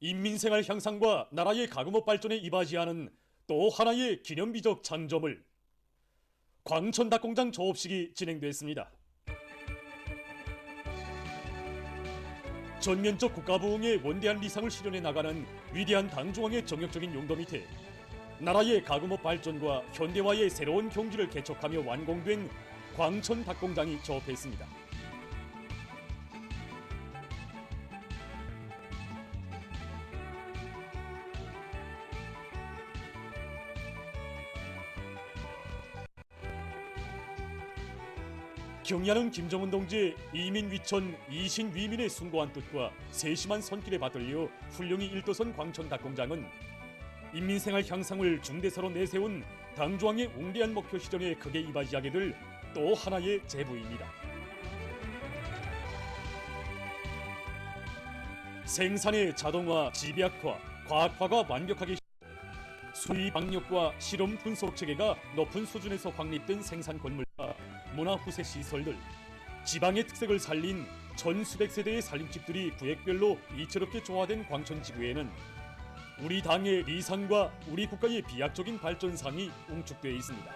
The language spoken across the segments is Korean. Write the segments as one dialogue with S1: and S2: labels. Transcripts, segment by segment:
S1: 인민생활 향상과 나라의 가금업 발전에 이바지하는 또 하나의 기념비적 장점을 광천 닭공장 조업식이 진행됐습니다. 전면적 국가부흥의 원대한 리상을 실현해 나가는 위대한 당중앙의 정력적인 용도 밑에 나라의 가금업 발전과 현대화의 새로운 경지를 개척하며 완공된 광천 닭공장이 조업했습니다. 경야는 김정은 동지의 이민 위천 이신 위민의 숭고한 뜻과 세심한 손길에 받들려 훌륭히 일도선 광천 닭공장은 인민생활 향상을 중대사로 내세운 당중앙의 웅대한 목표 실현에 크게 이바지하게 될 또 하나의 제부입니다. 생산의 자동화, 집약화, 과학화가 완벽하게 수의 방역과 실험 분석 체계가 높은 수준에서 확립된 생산 건물 과 문화 후세 시설들, 지방의 특색을 살린 천 수백 세대의 살림집들이 구획별로 이채롭게 조화된 광천 지구에는 우리 당의 리상과 우리 국가의 비약적인 발전상이 웅축되어 있습니다.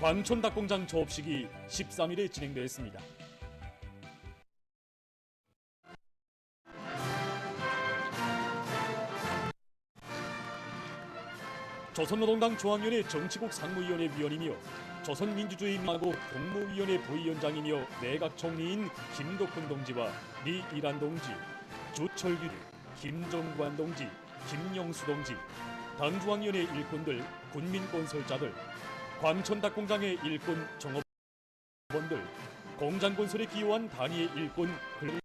S1: 광천 닭공장 조업식이 13일에 진행되었습니다. 조선노동당 중앙위원회 정치국 상무위원회 위원이며 조선민주주의인하고 국무위원회 부위원장이며 내각 총리인 김덕훈 동지와 리이란 동지, 주철규, 김정관 동지, 김영수 동지, 당중앙위원회 일꾼들, 군민건설자들, 광천 닭공장의 일꾼 종업원들, 공장 건설에 기여한 단위의 일꾼 근로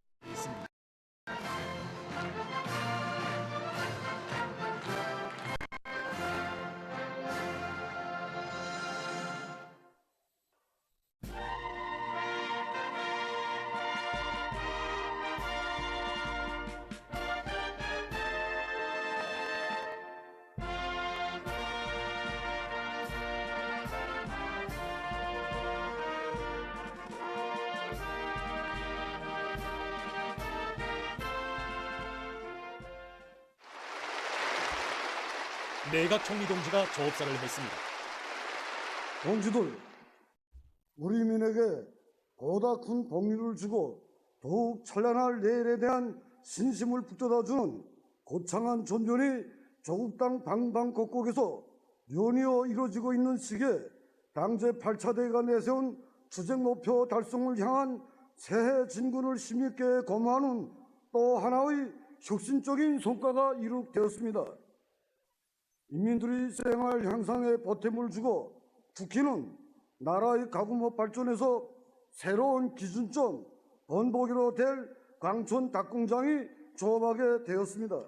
S1: 내각 총리 동지가 조업사를 했습니다.
S2: 동지들, 우리 민에게 보다 큰 복리를 주고 더욱 찬란할 내일에 대한 신심을 북돋아주는 고창한 전변이 조국 땅 방방 곡곡에서 연이어 이루어지고 있는 시기에 당제 8차대가 내세운 주쟁 목표 달성을 향한 새해 진군을 심있게 고마하는 또 하나의 혁신적인 성과가 이룩되었습니다. 인민들이 생활 향상에 보탬을 주고 국회는 나라의 가구업 발전에서 새로운 기준점 번복이로 될 광촌 닭공장이 조업하게 되었습니다.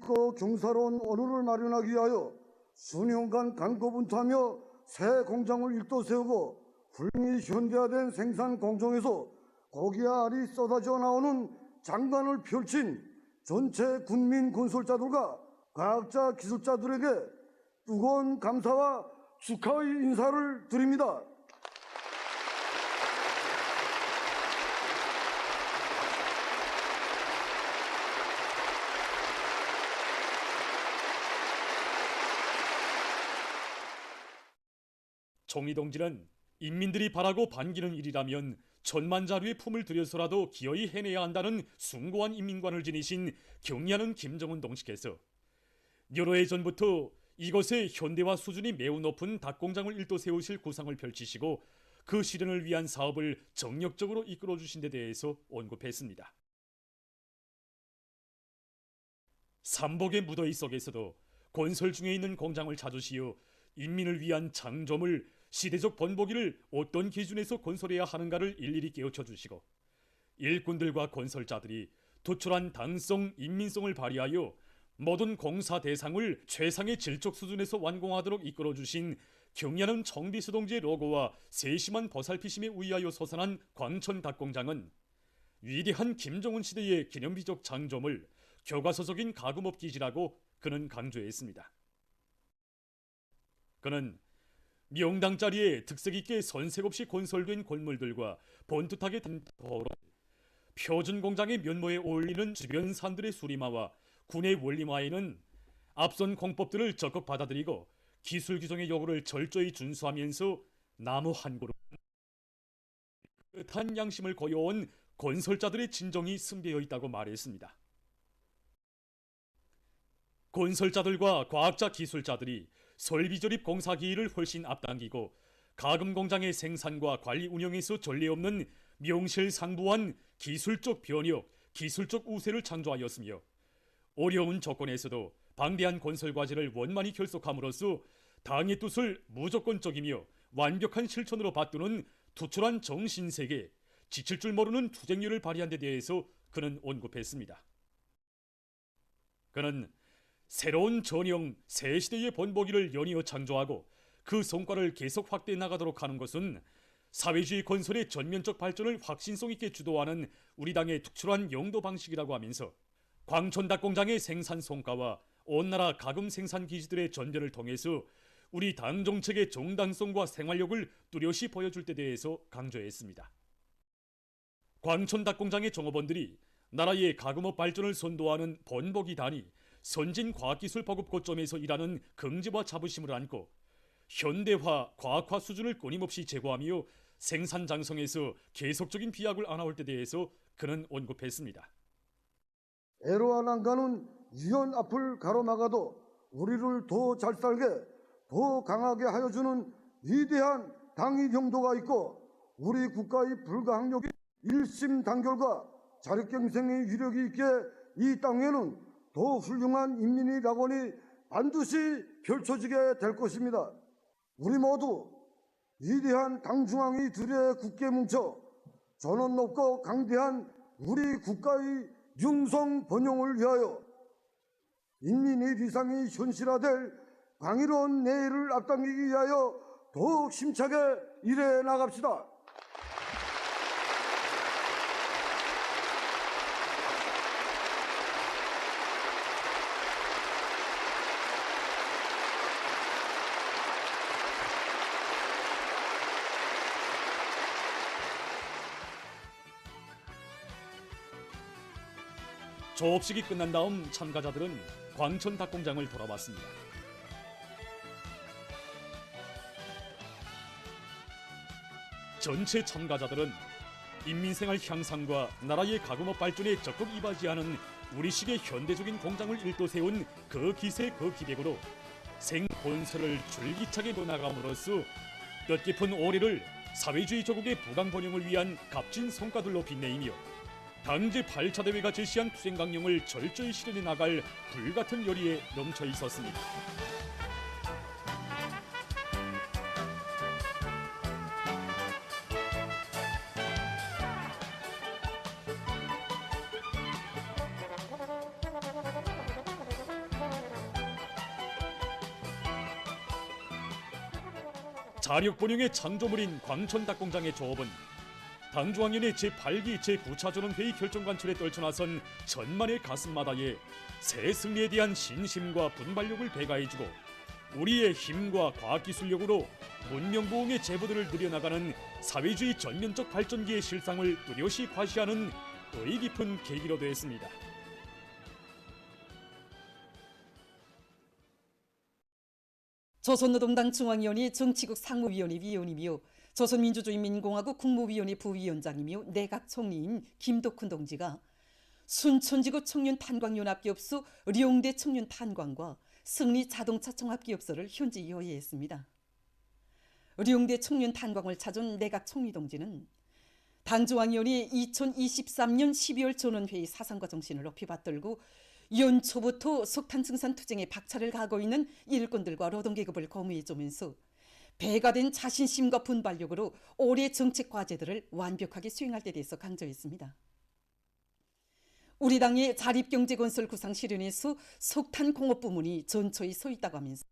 S2: 그 경사로운 언어를 마련하기 위하여 수년간 간고분투하며 새 공장을 일도 세우고 훌륭히 현대화된 생산 공정에서 고기와 알이 쏟아져 나오는 장관을 펼친 전체 군민 건설자들과 과학자 기술자들에게 뜨거운 감사와 축하의 인사를 드립니다.
S1: 총리 동지는 인민들이 바라고 반기는 일이라면 천만 자루의 품을 들여서라도 기어이 해내야 한다는 숭고한 인민관을 지니신 경리하는 김정은 동지께서 여러 해 전부터 이곳에 현대화 수준이 매우 높은 닭공장을 일도 세우실 구상을 펼치시고 그 실현을 위한 사업을 정력적으로 이끌어 주신 데 대해서 언급했습니다. 삼복의 무더위 속에서도 건설 중에 있는 공장을 찾으시어 인민을 위한 장점을 시대적 번복이를 어떤 기준에서 건설해야 하는가를 일일이 깨우쳐 주시고 일꾼들과 건설자들이 도출한 당성, 인민성을 발휘하여 모든 공사 대상을 최상의 질적 수준에서 완공하도록 이끌어 주신 경야는 청비수 동지의 로고와 세심한 보살피심에 우위하여 솟아난 광천 닭공장은 위대한 김정은 시대의 기념비적 장점을 교과서적인 가금업 기지라고 그는 강조했습니다. 그는 명당 자리에 특색 있게 선색 없이 건설된 건물들과 번듯하게 된 도로, 표준 공장의 면모에 어울리는 주변 산들의 수리마와 군의 원리마에는 앞선 공법들을 적극 받아들이고 기술 규정의 요구를 철저히 준수하면서 나무 한 그루 뜻한 양심을 거여온 건설자들의 진정이 숨겨져 있다고 말했습니다. 건설자들과 과학자 기술자들이 설비 조립 공사 기일을 훨씬 앞당기고 가금 공장의 생산과 관리 운영에서 전례 없는 명실상부한 기술적 변혁, 기술적 우세를 창조하였으며 어려운 조건에서도 방대한 건설 과제를 원만히 결속함으로써 당의 뜻을 무조건적이며 완벽한 실천으로 받드는 투철한 정신세계, 지칠 줄 모르는 투쟁력을 발휘한 데 대해서 그는 언급했습니다. 그는 새로운 전형 새 시대의 본보기를 연이어 창조하고 그 성과를 계속 확대해 나가도록 하는 것은 사회주의 건설의 전면적 발전을 확신성 있게 주도하는 우리 당의 특출한 영도 방식이라고 하면서 광촌 닭공장의 생산 성과와 온 나라 가금 생산 기지들의 전전을 통해서 우리 당 정책의 정당성과 생활력을 뚜렷이 보여줄 때 대해서 강조했습니다. 광촌 닭공장의 종업원들이 나라의 가금업 발전을 선도하는 본보기단이 선진 과학기술 보급 고점에서 일하는 긍지와 자부심을 안고 현대화, 과학화 수준을 끊임없이 제고하며 생산 장성에서 계속적인 비약을 안아올 때 대해서 그는 언급했습니다.
S2: 난간은 위헌 앞을 가로막아도 우리를 더 잘 살게 더 강하게 하여 주는 위대한 당위 형도가 있고 우리 국가의 불가항력이 일심 단결과 자력경생의 위력이 있기에 이 땅에는 더 훌륭한 인민의 낙원이 반드시 펼쳐지게 될 것입니다. 우리 모두 위대한 당중앙이 둘에 굳게 뭉쳐 전원 높고 강대한 우리 국가의 융성 번영을 위하여 인민의 위상이 현실화될 광의로운 내일을 앞당기기 위하여 더욱 힘차게 일해 나갑시다.
S1: 조업식이 끝난 다음 참가자들은 광천 닭공장을 돌아봤습니다. 전체 참가자들은 인민생활 향상과 나라의 가금업 발전에 적극 이바지하는 우리식의 현대적인 공장을 일도 세운 그 기세 그 기백으로 생본설을 줄기차게 논나감으로써 뜻깊은 올해를 사회주의 조국의 부강 번영을 위한 값진 성과들로 빛내이며 당제 8차 대회가 제시한 투쟁 강령을 철저히 실현해 나갈 불같은 열의에 넘쳐 있었습니다. 자력 번영의 창조물인 광천 닭공장의 조업은 당중앙위원회 제8기 제9차 전원 회의 결정 관철에 떨쳐나선 천만의 가슴마다에 새 승리에 대한 신심과 분발력을 배가해주고 우리의 힘과 과학기술력으로 문명부흥의 제보들을 누려나가는 사회주의 전면적 발전기의 실상을 뚜렷이 과시하는 의의 깊은 계기로 되었습니다.
S3: 조선노동당 중앙위원회 정치국 상무위원회 위원이며 조선민주주의인민공화국 국무위원회 부위원장이며 내각 총리인 김덕훈 동지가 순천지구 청년 탄광연합기업소 룡대 청년 탄광과 승리 자동차 종합기업소를 현지 요해했습니다. 룡대 청년 탄광을 찾은 내각 총리 동지는 당중앙위원회 2023년 12월 전원회의 사상과 정신을 높이 받들고 연초부터 석탄 증산 투쟁에 박차를 가고 있는 일꾼들과 노동계급을 거무해주면서 배가 된 자신심과 분발력으로 올해 정책 과제들을 완벽하게 수행할 때 대해서 강조했습니다. 우리 당의 자립경제건설 구상 실현에서 석탄 공업 부문이 전초에 서 있다고 하면서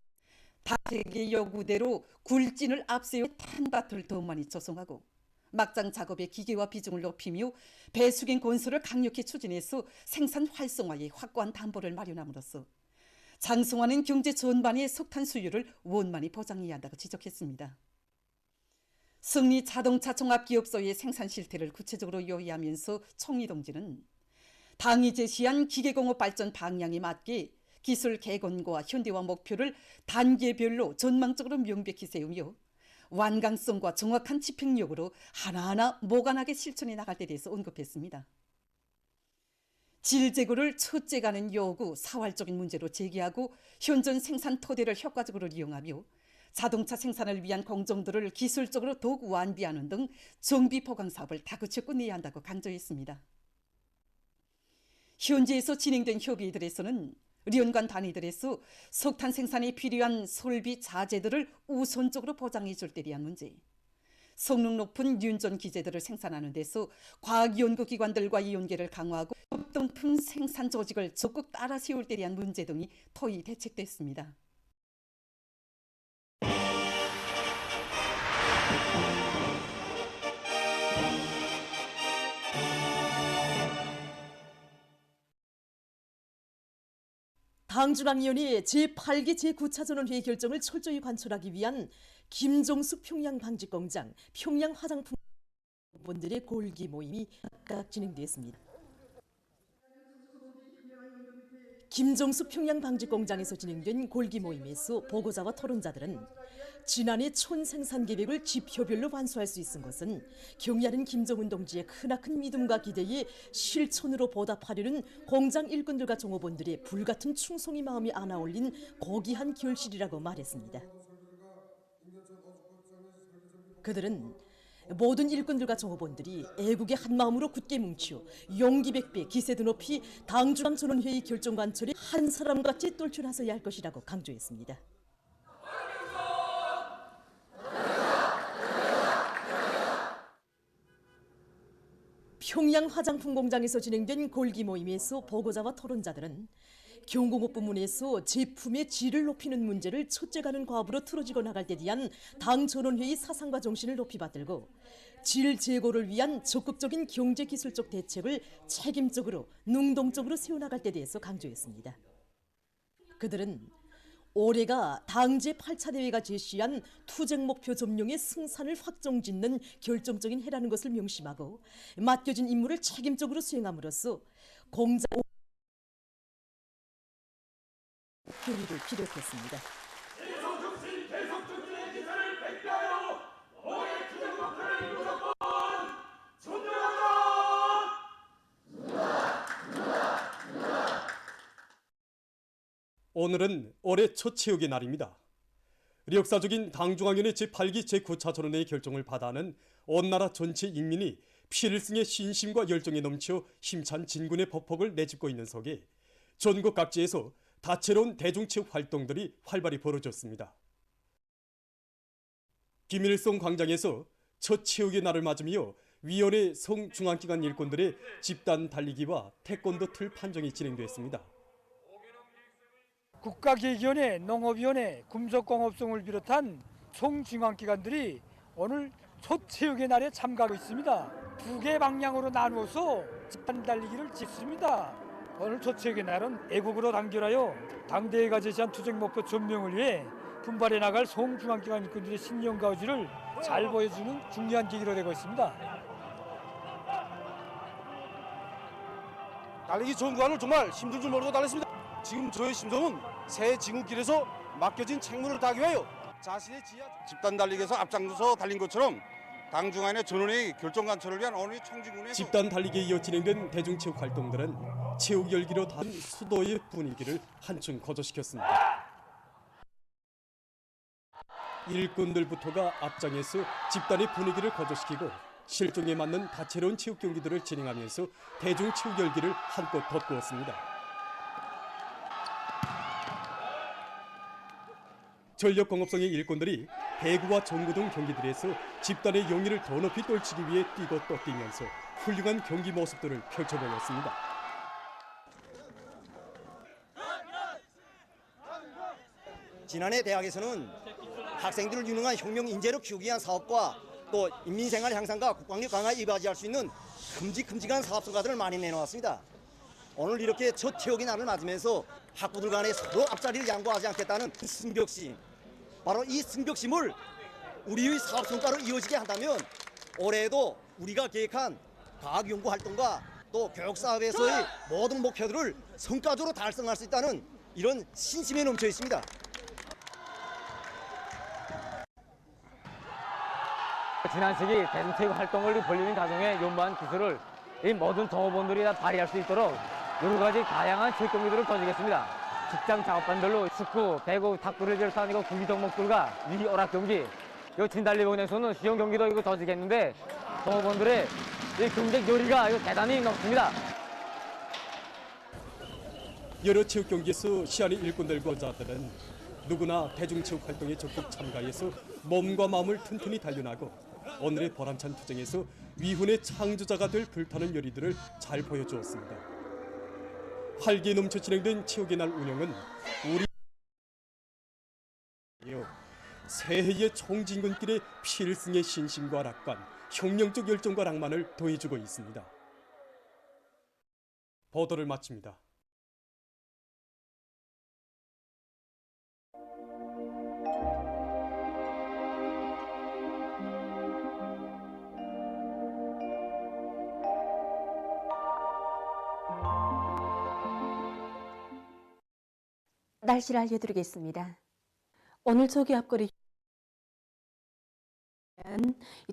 S3: 다세계 요구대로 굴진을 앞세워 탄밭을 더 많이 조성하고 막장 작업의 기계화 비중을 높이며 배수경 건설을 강력히 추진해서 생산 활성화에 확고한 담보를 마련함으로써 장성하는 경제 전반의 석탄 수요를 원만히 보장해야 한다고 지적했습니다. 승리 자동차 종합기업소의 생산 실태를 구체적으로 요의하면서 총리 동지는 당이 제시한 기계공업 발전 방향에 맞게 기술 개건과 현대화 목표를 단계별로 전망적으로 명백히 세우며 완강성과 정확한 집행력으로 하나하나 모관하게 실천해 나갈 때 대해서 언급했습니다. 질 제고를 첫째 가는 요구, 사활적인 문제로 제기하고 현존 생산 토대를 효과적으로 이용하며 자동차 생산을 위한 공정도를 기술적으로 더욱 완비하는 등 정비 보강 사업을 다그쳐 끝내야 한다고 강조했습니다. 현지에서 진행된 협의들에서는 연관 단위들에서 석탄 생산에 필요한 설비 자재들을 우선적으로 보장해 줄 때 대한 문제, 성능 높은 윤전 기재들을 생산하는 데서 과학연구기관들과 이연계를 강화하고 협동품 생산 조직을 적극 따라 세울 때 대한 문제 등이 토의 대책됐습니다.
S4: 당중앙위원회 제8기 제9차 전원회의 결정을 철저히 관철하기 위한 김종숙 평양 방직 공장 평양 화장품 본들의 골기 모임이 각각 진행되었습니다. 김종숙 평양 방직 공장에서 진행된 골기 모임에서 보고자와 토론자들은 지난해 촌 생산 계획을 지표별로 완수할 수 있은 것은 경야는 김정은 동지의 크나큰 믿음과 기대에 실천으로 보답하려는 공장 일꾼들과 종업원들의 불같은 충성의 마음이 안아올린 고귀한 결실이라고 말했습니다. 그들은 모든 일꾼들과 종업원들이 애국의 한 마음으로 굳게 뭉쳐 용기 백배 기세도 높이 당중앙 전원회의 결정 관철에 한 사람같이 똘출나서야 할 것이라고 강조했습니다. 평양 화장품 공장에서 진행된 골기 모임에서 보고자와 토론자들은 경공업 부문에서 제품의 질을 높이는 문제를 첫째 가는 과업으로 틀어지고 나갈 때 대한 당 전원회의 사상과 정신을 높이 받들고 질 제고를 위한 적극적인 경제 기술적 대책을 책임적으로 능동적으로 세워나갈 때 대해서 강조했습니다. 그들은 올해가 당제 8차 대회가 제시한 투쟁 목표 점령의 승산을 확정짓는 결정적인 해라는 것을 명심하고 맡겨진 임무를 책임적으로 수행함으로써 공장 교리를 기록했습니다.
S5: 오늘은 올해 첫 체육의 날입니다. 역사적인 당중앙위원회 제8기 제9차 전원회의 결정을 받아는 온 나라 전체 인민이 필승의 신심과 열정에 넘쳐 힘찬 진군의 법폭을 내짚고 있는 속에 전국 각지에서 다채로운 대중체육 활동들이 활발히 벌어졌습니다. 김일성 광장에서 첫 체육의 날을 맞으며 위원회 성중앙기관 일꾼들의 집단 달리기와 태권도 틀 판정이 진행됐습니다.
S6: 국가기획위원회, 농업위원회, 금속공업성을 비롯한 총중앙기관들이 오늘 첫 체육의 날에 참가하고 있습니다. 두 개 방향으로 나누어서 집단 달리기를 찍습니다. 오늘 첫 체육의 날은 애국으로 단결하여 당대회가 제시한 투쟁 목표 전명을 위해 분발해 나갈 송중앙기관 일꾼들의 신념과 의지를 잘 보여주는 중요한 계기로 되고 있습니다.
S7: 달리기 전구간을 정말 힘든 줄 모르고 달렸습니다. 지금 저의 심정은 새 지구길에서 맡겨진 책무를 다하기 위하여 자신의 지하 집단 달리기에서 앞장서서 달린 것처럼 당중안의 전원의 결정 관철을 위한 오늘 청지군의
S5: 집단 달리기에 이어 진행된 대중체육 활동들은 체육 열기로 다른 수도의 분위기를 한층 거저시켰습니다. 일꾼들부터가 앞장에서 집단의 분위기를 거저시키고 실종에 맞는 다채로운 체육 경기들을 진행하면서 대중 체육 열기를 한껏 돋구었습니다. 전력 공업성의 일꾼들이 배구와 전구 등 경기들에서 집단의 용의를 더 높이 떨치기 위해 뛰고 또 뛰면서 훌륭한 경기 모습들을 펼쳐보였습니다.
S8: 지난해 대학에서는 학생들을 유능한 혁명 인재로 키우기 위한 사업과 또 인민생활 향상과 국방력 강화에 이바지할 수 있는 큼직큼직한 사업 성과들을 많이 내놓았습니다. 오늘 이렇게 첫 체육의 날을 맞으면서 학부들 간에 서로 앞자리를 양보하지 않겠다는 승벽심 바로 이 승벽심을 우리의 사업 성과로 이어지게 한다면 올해에도 우리가 계획한 과학 연구 활동과 또 교육 사업에서의 모든 목표들을 성과적으로 달성할 수 있다는 이런 신심에 넘쳐 있습니다.
S9: 지난 시기 대중체육 활동을 벌리는 과정에 요구한 기술을 이 모든 종업원들이 다 발휘할 수 있도록 여러 가지 다양한 체육 경기들을 던지겠습니다. 직장 작업반별로 축구, 배구, 탁구를 비롯한 이거 구기 종목들과 위 오락 경기, 요 진달리본에서는 수영 경기도 이거 던지겠는데 종업원들의 이 경쟁 요리가 이거 대단히 높습니다.
S5: 여러 체육 경기에서 시안의 일꾼들과 자들은 누구나 대중체육 활동에 적극 참가해서 몸과 마음을 튼튼히 단련하고 오늘의 보람찬 투쟁에서 위훈의 창조자가 될 불타는 열의들을 잘 보여주었습니다. 활기 넘쳐 진행된 체육의 날 운영은 우리 새해의 총진군길의 필승의 신심과 낙관, 혁명적 열정과 낭만을 더해주고 있습니다. 보도를 마칩니다.
S10: 날씨를 알려드리겠습니다. 오늘 저기 앞거리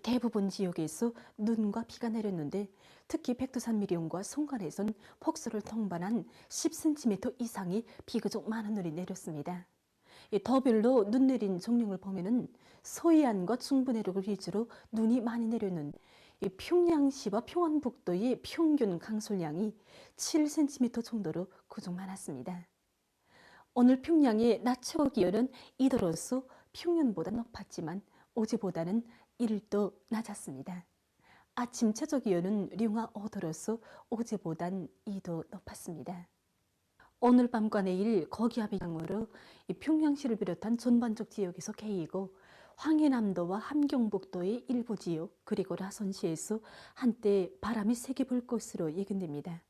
S10: 대부분 지역에서 눈과 비가 내렸는데 특히 백두산 미령과 송간에선 폭설을 통반한 10cm 이상의 비교적 많은 눈이 내렸습니다. 이 더별로 눈 내린 정령을 보면은 소해안과 중부내륙을 위주로 눈이 많이 내렸는데 이 평양시와 평안북도의 평균 강솔량이 7cm 정도로 그중 많았습니다. 오늘 평양의 낮 최고 기온은 이도로서 평년보다 높았지만 어제보다는 1도 낮았습니다. 아침 최저 기온은 룡화 5도로서 어제보단 2도 높았습니다. 오늘 밤과 내일 거기압이 강으로 이 평양시를 비롯한 전반적 지역에서 개이고 황해남도와 함경북도의 일부 지역 그리고 라선시에서 한때 바람이 세게 불 것으로 예견됩니다.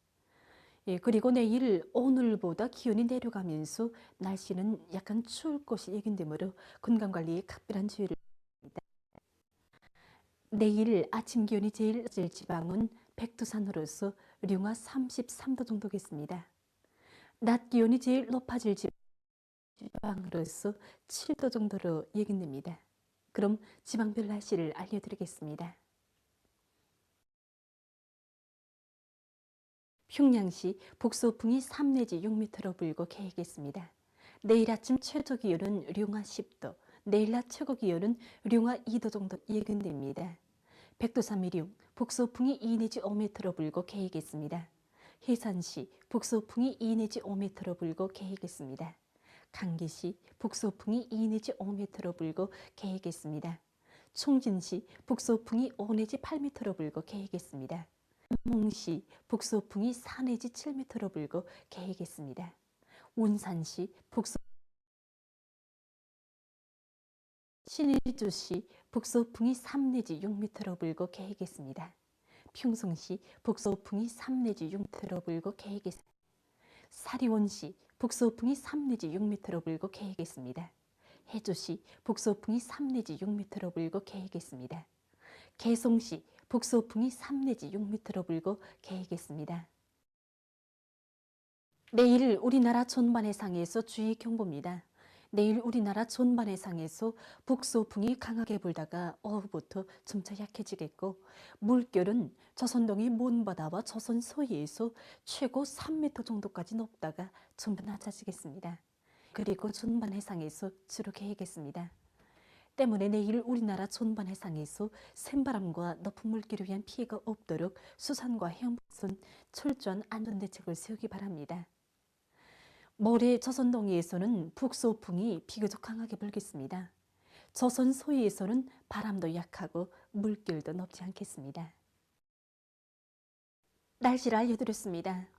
S10: 예, 그리고 내일 오늘보다 기온이 내려가면서 날씨는 약간 추울 것이 예견되므로 건강관리에 각별한 주의를 바랍니다. 내일 아침 기온이 제일 낮을 지방은 백두산으로서 룡화 33도 정도겠습니다. 낮 기온이 제일 높아질 지방으로서 7도 정도로 예견됩니다. 그럼 지방별 날씨를 알려드리겠습니다. 평양시 북소풍이 3 내지 6m로 불고 계획했습니다. 내일 아침 최저 기온은 룡화 10도, 내일 낮 최고 기온은 룡화 2도 정도 예견됩니다. 백두산 미룡, 북소풍이 2 내지 5m로 불고 계획했습니다. 해산시, 북소풍이 2 내지 5m로 불고 계획했습니다. 강계시, 북소풍이 2 내지 5m로 불고 계획했습니다. 총진시, 북소풍이 5 내지 8m로 불고 계획했습니다. 몽시 북소풍이 4 내지 7m로 불고 계획했습니다. 운산시 북소 신일주시 북소풍이 3 내지 6m로 불고 계획했습니다. 평성시 북소풍이 3 내지 6m로 불고 계획했습니다. 사리원시 북소풍이 3 내지 6m로 불고 계획했습니다. 해주시 북소풍이 3 내지 6m로 불고 계획했습니다. 개성시 북소풍이 3 내지 6m로 불고 계획했습니다. 내일 우리나라 전반해 상에서 주의 경보입니다. 내일 우리나라 전반해 상에서 북소풍이 강하게 불다가 오후부터 점차 약해지겠고 물결은 조선동의 몬바다와 조선 서해에서 최고 3m 정도까지 높다가 전반 낮아지겠습니다. 그리고 전반 해상에서 주로 계획했습니다. 때문에 내일 우리나라 전반 해상에서 샘바람과 높은 물길을 위한 피해가 없도록 수산과 해양부선 철저한 안전대책을 세우기 바랍니다. 모레 조선 동해에서는 북소풍이 비교적 강하게 불겠습니다. 조선 소해에서는 바람도 약하고 물결도 높지 않겠습니다. 날씨를 알려드렸습니다.